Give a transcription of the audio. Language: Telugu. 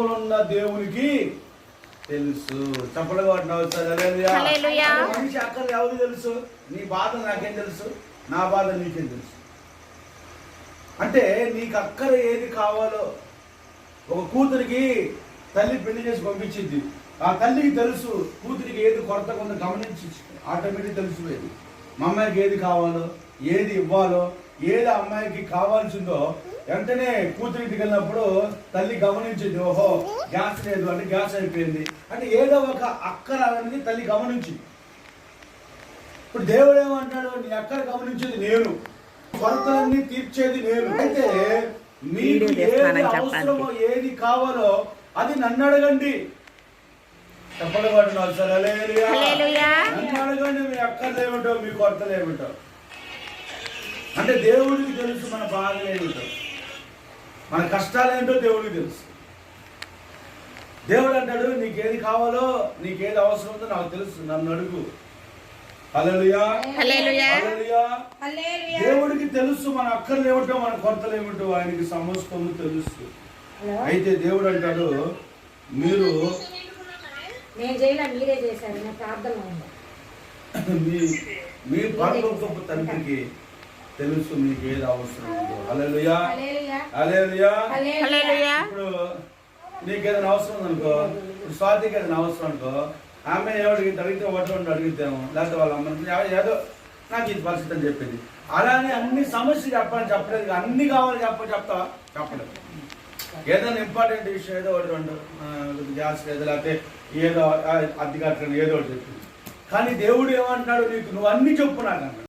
పరలోకములున్న దేవునికి తెలుసు. చప్పలు కొట్టినావు మనిషి ఎవరు తెలుసు? నీ బాధ నాకేం తెలుసు? నా బాధ నీకేం తెలుసు? అంటే నీకు అక్కర ఏది కావాలో ఒక కూతురికి తల్లి పెళ్ళి చేసి పంపించింది. ఆ తల్లికి తెలుసు కూతురికి ఏది కొరత కొంత గమనించి ఆటోమేటిక్ తెలిసిపోయింది. మా అమ్మాయికి ఏది కావాలో ఏది ఇవ్వాలో ఏది అమ్మాయికి కావాల్సిందో వెంటనే కూతురింటికి వెళ్ళినప్పుడు తల్లి గమనించింది ఓహో గ్యాస్ లేదు అంటే గ్యాస్ అయిపోయింది అంటే ఏదో ఒక అక్కర అనేది తల్లి గమనించింది. ఇప్పుడు దేవుడు ఏమంటాడు నీ అక్కర గమనించేది నేను. కొరతలన్నీ తీర్చేది నేను. అయితే మీకు ఏది అవసరమో ఏది కావాలో అది నన్ను అడగండి. Sir hallelujah. హల్లెలూయా. నన్ను అడగండి మీ అక్కర్లు ఏమిటో మీ కొరతలు ఏమిటో. అంటే దేవుడికి తెలుసు మన బాధలు ఏమిటో మన కష్టాలు ఏంటో దేవుడికి తెలుసు. దేవుడు అంటాడు నీకేది కావాలో నీకేది అవసరం ఉందో నాకు తెలుసు నన్ను అడుగు. హల్లెలూయా. హల్లెలూయా. హల్లెలూయా. దేవుడికి తెలుసు మన అక్కర్లు ఏమిటో మన కొరతలు ఏమిటో ఆయనకి సమస్తము తెలుసు. అయితే దేవుడు అంటాడు మీరు నేను చేయలే మీరే చేశారు నా ప్రార్థన ఉంది. మీ మీ పరలోకపు తండ్రికి తెలుసు మీకు ఏది అవసరం. ఇప్పుడు నీకు ఏదైనా అవసరం అనుకో ఇప్పుడు స్వాతికి ఏదైనా అవసరం అనుకో ఆమె ఎవరికి అడిగితే ఒకటి రెండు అడిగితేమో లేకపోతే వాళ్ళ అమ్మని "యా- ఏదో నాకు ఇది పరిస్థితి అని చెప్పింది. అలానే అన్ని సమస్యలు చెప్పాలని చెప్పలేదు అన్ని కావాలి చెప్ప చెప్తావా చెప్పలేదు. ఏదైనా ఇంపార్టెంట్ విషయం ఏదో ఒకటి రెండు గ్యాస్ లేదు లేకపోతే ఏదో అద్దె కట్టడం ఏదో ఒకటి చెప్పింది. కానీ దేవుడు ఏమంటున్నాడు నీకు నువ్వు అన్ని చెప్పు నాకు అన్నాడు